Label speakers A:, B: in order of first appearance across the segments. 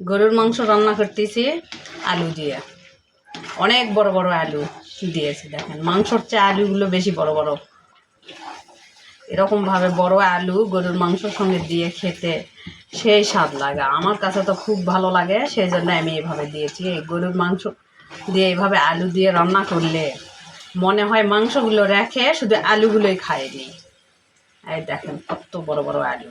A: গরুর মাংস রান্না করতেছি আলু দিয়ে। অনেক বড় বড় আলু দিয়েছি, দেখেন। মাংসর চেয়ে আলুগুলো বেশি বড় বড়। এরকমভাবে বড় আলু গরুর মাংসর সঙ্গে দিয়ে খেতে সেই স্বাদ লাগে। আমার কাছে তো খুব ভালো লাগে সেই জন্য আমি এভাবে দিয়েছি। এই গরুর মাংস দিয়ে এইভাবে আলু দিয়ে রান্না করলে মনে হয় মাংসগুলো রেখে শুধু আলুগুলোই খায়নি এই দেখেন, কত বড় বড় আলু।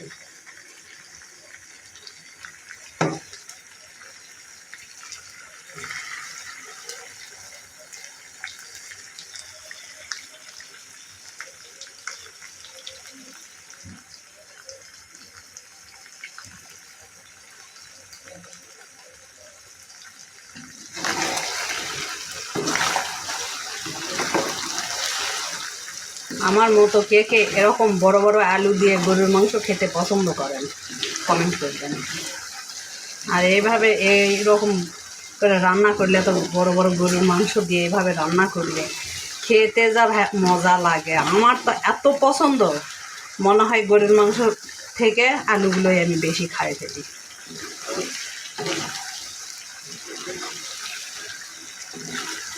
A: Thank you. আমার মতো কে কে এরকম বড় বড় আলু দিয়ে গরুর মাংস খেতে পছন্দ করেন কমেন্ট করবেন আর এইভাবে এইরকম করে রান্না করলে তো বড় বড় গরুর মাংস দিয়ে এভাবে রান্না করলে খেতে যা মজা লাগে আমার তো এত পছন্দ, মনে হয় গরুর মাংস থেকে আলুগুলোই আমি বেশি খাই ফেলি Thank you.